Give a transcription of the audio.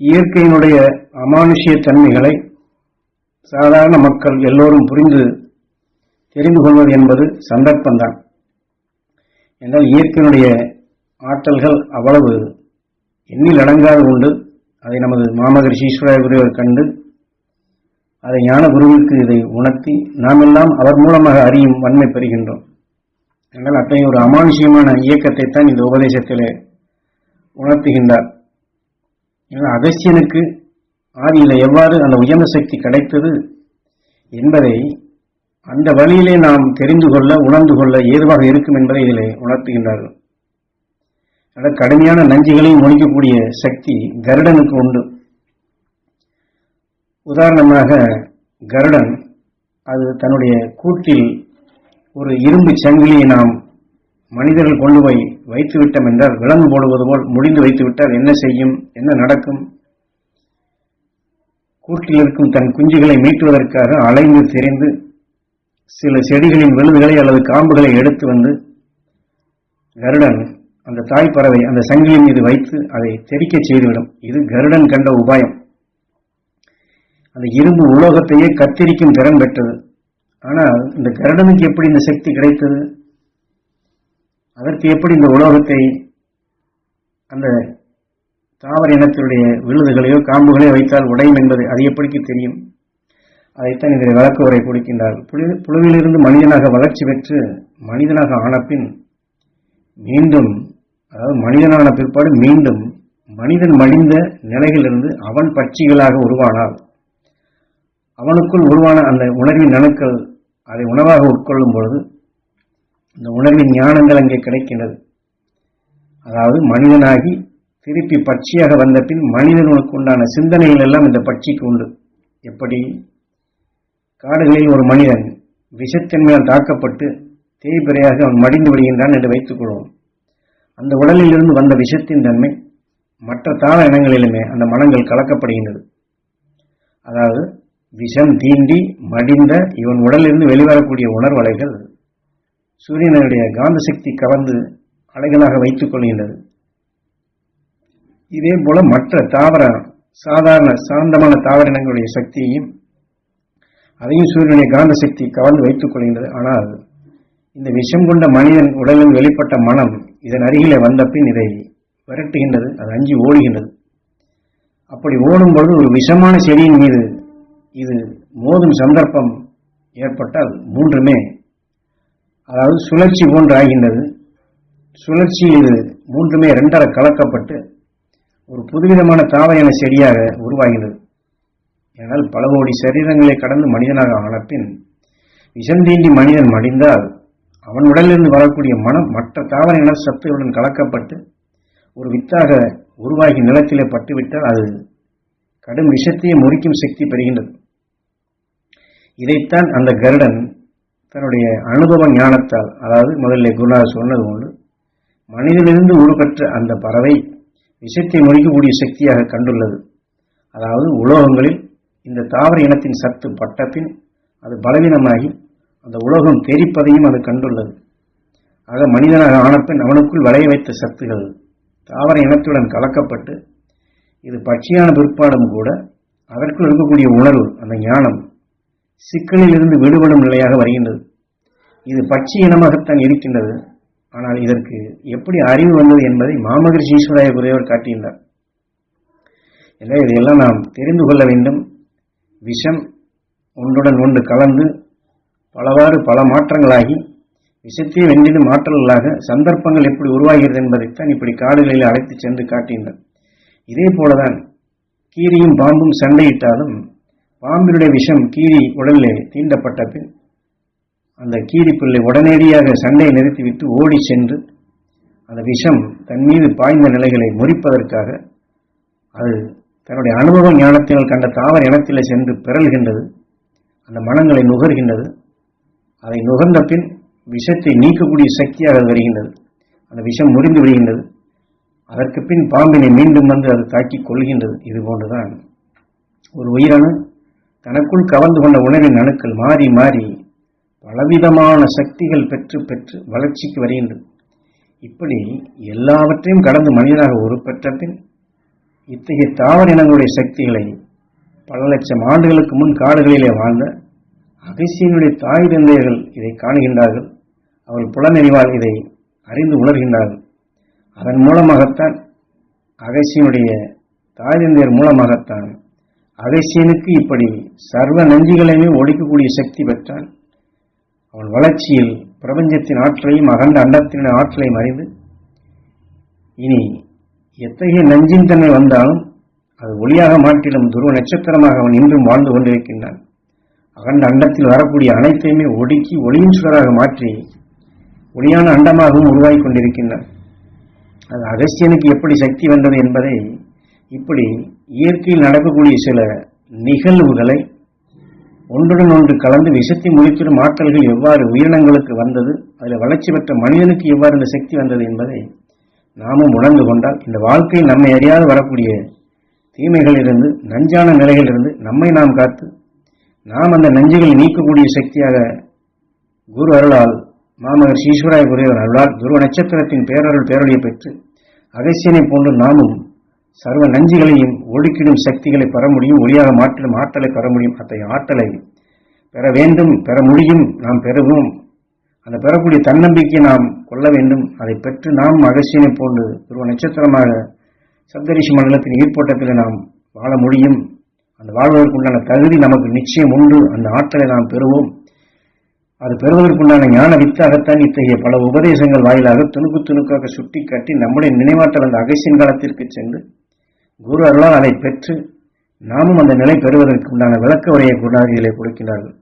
இயற்கையினுடைய அமானுஷ்ய தன்மைகளை சாதாரண மக்கள் எல்லோரும் புரிந்து தெரிந்து கொள்வது என்பது சந்தர்ப்பம்தான் என்றால் இயற்கையினுடைய ஆற்றல்கள் அவ்வளவு எண்ணில் அடங்காது உண்டு. அதை நமது மாமகரிஷி ஈஸ்வரர் கண்டு அதை ஞான குருவிற்கு இதை உணர்த்தி நாம் எல்லாம் அவர் மூலமாக அறியும் வன்மை பெறுகின்றோம். என்றால் அத்தகைய ஒரு அமானுஷ்யமான இயக்கத்தை தான் இந்த உபதேசத்திலே உணர்த்துகின்றார். ஏன்னா அகஸ்தியனுக்கு ஆதியில எவ்வாறு அந்த உயர்ந்த சக்தி கிடைத்தது என்பதை அந்த வழியிலே நாம் தெரிந்து கொள்ள உணர்ந்து கொள்ள ஏதுவாக இருக்கும் என்பதை இதிலே உணர்த்துகின்றார்கள். அட கடுமையான நஞ்சுகளையும் ஒழிக்கக்கூடிய சக்தி கருடனுக்கு உண்டு. உதாரணமாக கருடன் அது தன்னுடைய கூட்டில் ஒரு இரும்பு சங்கிலியை நாம் மனிதர்கள் கொண்டு போய் வைத்து விட்டோம் என்றால் விலங்கு போடுவது போல் முடிந்து வைத்து விட்டால் என்ன செய்யும்? என்ன நடக்கும்? கூட்டில் இருக்கும் தன் குஞ்சுகளை மீட்டுவதற்காக அலைந்து தெரிந்து சில செடிகளின் விழுதுகளை அல்லது காம்புகளை எடுத்து வந்து கருடன் அந்த தாய் பறவை அந்த சங்கிலின் மீது வைத்து அதை தெரிக்க செய்துவிடும். இது கருடன் கண்ட உபாயம். அந்த இரும்பு உலோகத்தையே கத்திரிக்கும் திறன் பெற்றது. ஆனால் இந்த கருடனுக்கு எப்படி இந்த சக்தி கிடைத்தது? அதற்கு எப்படி இந்த உலோகத்தை அந்த தாவர இனத்தினுடைய விழுதுகளையோ காம்புகளையோ வைத்தால் உடையும் என்பது அது எப்படிக்கு தெரியும்? அதைத்தான் இதில் விளக்கு உரை கொடுக்கின்றார் புழு புழுவிலிருந்து மனிதனாக வளர்ச்சி பெற்று மனிதனாக ஆனபின் மீண்டும் அதாவது மனிதனான பிற்பாடு மீண்டும் மனிதன் மடிந்த நிலையிலிருந்து அவன் பட்சிகளாக உருவானால் அவனுக்குள் உருவான அந்த உணர்வின் அணுக்கள் அதை உணவாக உட்கொள்ளும் பொழுது இந்த உணர்வின் ஞானங்கள் அங்கே கிடைக்கின்றது. அதாவது மனிதனாகி திருப்பி பட்சியாக வந்த பின் மனிதனுக்கு உண்டான சிந்தனைகள் எல்லாம் இந்த பட்சிக்கு உண்டு. எப்படி? காடுகளில் ஒரு மனிதன் விஷத்தன்மையால் தாக்கப்பட்டு தேய்பிரையாக அவன் மடிந்து விடுகின்றான் என்று வைத்துக் கொள்வோம் அந்த உடலிலிருந்து வந்த விஷத்தின் தன்மை மற்ற தாள இனங்களிலுமே அந்த மனங்கள் கலக்கப்படுகின்றது. அதாவது விஷம் தீண்டி மடிந்த இவன் உடலிலிருந்து வெளிவரக்கூடிய உணர்வலைகள் சூரியனுடைய காந்த சக்தி கவர்ந்து அலைகளாக வைத்துக் கொள்கின்றது. இதே போல மற்ற தாவர சாதாரண சாந்தமான தாவரங்களுடைய சக்தியையும் அதையும் சூரியனுடைய காந்த சக்தி கவர்ந்து வைத்துக் கொள்கின்றது. ஆனால் இந்த விஷம் கொண்ட மனிதன் உடலில் வெளிப்பட்ட மனம் இதன் அருகிலே வந்த பின் இதை விரட்டுகின்றது அது அஞ்சி ஓடுகின்றது. அப்படி ஓடும் பொழுது ஒரு விஷமான செடியின் மீது இது மோதும் சந்தர்ப்பம் ஏற்பட்டால் மூன்றுமே அதாவது சுழற்சி போன்று ஆகின்றது சுழற்சி மூன்றுமே ரெண்டரை கலக்கப்பட்டு ஒரு புதுவிதமான தாவரையான செடியாக உருவாகின்றது. ஏனால் பல கோடி சரீரங்களை கடந்து மனிதனாக ஆன பின் விஷம் தீண்டி மனிதன் மடிந்தால் அவன் உடலிலிருந்து வரக்கூடிய மனம் மற்ற தாவர இன சத்துகளுடன் கலக்கப்பட்டு ஒரு வித்தாக உருவாகி நிலத்திலே பட்டுவிட்டால் அது கடும் விஷத்தையே முறிக்கும் சக்தி பெறுகின்றது. இதைத்தான் அந்த கருடன் தன்னுடைய அனுபவ ஞானத்தால் அதாவது முதல்ல குருநாதர் சொன்னது ஒன்று மனிதனிலிருந்து உருப்பெற்ற அந்த பறவை விஷத்தை முறிக்கக்கூடிய சக்தியாக கண்டுள்ளது. அதாவது உலோகங்களில் இந்த தாவர இனத்தின் சத்து பட்டபின் அது பலவீனமாகி அந்த உலோகம் தெரிப்பதையும் அது கண்டுள்ளது. ஆக மனிதனாக ஆனப்பின் அவனுக்குள் வளைய வைத்த சத்துகள் தாவர இனத்துடன் கலக்கப்பட்டு இது பட்சியான பிற்பாடும் கூட அதற்குள் இருக்கக்கூடிய உணர்வு அந்த ஞானம் சிக்கலில் இருந்து விடுபடும் நிலையாக வருகின்றது. இது பட்சி இனமாகத்தான் இருக்கின்றது. ஆனால் இதற்கு எப்படி அறிவு வந்தது என்பதை மாமகரிஷி ஈஸ்வராய குருவர் காட்டியுள்ளார் எனவே இதையெல்லாம் நாம் தெரிந்து கொள்ள வேண்டும். விஷம் ஒன்றுடன் ஒன்று கலந்து பலவாறு பல மாற்றங்களாகி விஷத்தையே வென்றிடும் ஆற்றல்களாக சந்தர்ப்பங்கள் எப்படி உருவாகிறது என்பதைத்தான் இப்படி காடுகளில் அழைத்து சென்று காட்டினார் இதே போலதான் கீரியும் பாம்பும் சண்டையிட்டாலும் பாம்பினுடைய விஷம் கீரி உடலிலே தீண்டப்பட்ட பின் அந்த கீரி பிள்ளை உடனடியாக சண்டையை நிறுத்திவிட்டு ஓடி சென்று அந்த விஷம் தன் மீது பாய்ந்த நிலைகளை முறிப்பதற்காக அது தன்னுடைய அனுபவ ஞானத்தினால் கண்ட தாவர இனத்திலே சென்று பிறல்கின்றது அந்த மனங்களை நுகர்கின்றது. அதை நுகர்ந்த பின் விஷத்தை நீக்கக்கூடிய சக்தியாக அது வருகின்றது. அந்த விஷம் முறிந்து விடுகின்றது. அதற்கு பின் பாம்பினை மீண்டும் வந்து அது தாக்கிக் கொள்கின்றது. இது போன்றுதான் ஒரு உயிரணு தனக்குள் கவர்ந்து கொண்ட உணவின் அணுக்கள் மாறி மாறி பலவிதமான சக்திகள் பெற்று பெற்று வளர்ச்சிக்கு வருகின்றது இப்படி எல்லாவற்றையும் கடந்து மனிதனாக உருப்பெற்ற பின் இத்தகைய தாவர இனங்களுடைய சக்திகளை பல லட்சம் ஆண்டுகளுக்கு முன் காடுகளிலே வாழ்ந்த அகசியனுடைய தாய் தந்தையர்கள் இதை காணுகின்றார்கள். அவர்கள் புலனறிவால் இதை அறிந்து உணர்கின்றார்கள். அதன் மூலமாகத்தான் அகசியனுடைய தாய் தந்தையர் மூலமாகத்தான் அகசியனுக்கு இப்படி சர்வ நஞ்சுகளையுமே ஒழிக்கக்கூடிய சக்தி பெற்றான். அவன் வளர்ச்சியில் பிரபஞ்சத்தின் ஆற்றலையும் அகண்ட அண்டத்தின் ஆற்றலையும் அறிந்து இனி எத்தகைய நஞ்சின் தன்மை வந்தாலும் அது ஒளியாக மாற்றிடும் துருவ நட்சத்திரமாக அவன் இன்றும் வாழ்ந்து கொண்டிருக்கின்றான். அகண்ட அண்டத்தில் வரக்கூடிய அனைத்தையுமே ஒடுக்கி ஒளியின் சுடராக மாற்றி ஒளியான அண்டமாகவும் உருவாகிக் கொண்டிருக்கின்றான். அது அகஸ்தியனுக்கு எப்படி சக்தி வந்தது என்பதை இப்படி இயற்கையில் நடக்கக்கூடிய சில நிகழ்வுகளை ஒன்றுடன் ஒன்று கலந்து விஷத்தை முடித்திடும் ஆற்றல்கள் எவ்வாறு உயிரினங்களுக்கு வந்தது அதில் வளர்ச்சி பெற்ற மனிதனுக்கு எவ்வாறு இந்த சக்தி வந்தது என்பதை நாமும் உணர்ந்து கொண்டால் இந்த வாழ்க்கையில் நம்மை அறியாது வரக்கூடிய தீமைகளிலிருந்து நஞ்சான நிலையிலிருந்து நம்மை நாம் காத்து நாம் அந்த நஞ்சுகளை நீக்கக்கூடிய சக்தியாக குரு அருளால் மாமகர் ஈஸ்வராய குருவர் அருளால் துருவ நட்சத்திரத்தின் பேரருள் பேரொழியை பெற்று அகசியனை போன்று நாமும் சர்வ நஞ்சுகளையும் ஒடுக்கிடும் சக்திகளை பெற முடியும் ஒளியாக மாற்றிடும் ஆற்றலை பெற முடியும். அத்தகைய ஆற்றலை பெற வேண்டும் பெற முடியும் நாம் பெறுவோம். அந்த பெறக்கூடிய தன்னம்பிக்கையை நாம் கொள்ள வேண்டும். அதை பெற்று நாம் மகசியனை போன்று துருவ நட்சத்திரமாக சப்தரிஷி மண்டலத்தின் ஈர்ப்போட்டத்தில் நாம் வாழ முடியும். அந்த வாழ்வதற்குண்டான தகுதி நமக்கு நிச்சயம் உண்டு. அந்த ஆற்றலை நாம் பெறுவோம். அது பெறுவதற்குண்டான ஞான வித்தாகத்தான் இத்தகைய பல உபதேசங்கள் வாயிலாக துணுக்கு துணுக்காக சுட்டி காட்டி நம்முடைய நினைவாற்றல் அந்த அகசியன் காலத்திற்கு சென்று குரு அருளால் அதை பெற்று நாமும் அந்த நிலை பெறுவதற்கு உண்டான விளக்க உரையை குருநாதிகளை கொடுக்கிறார்கள்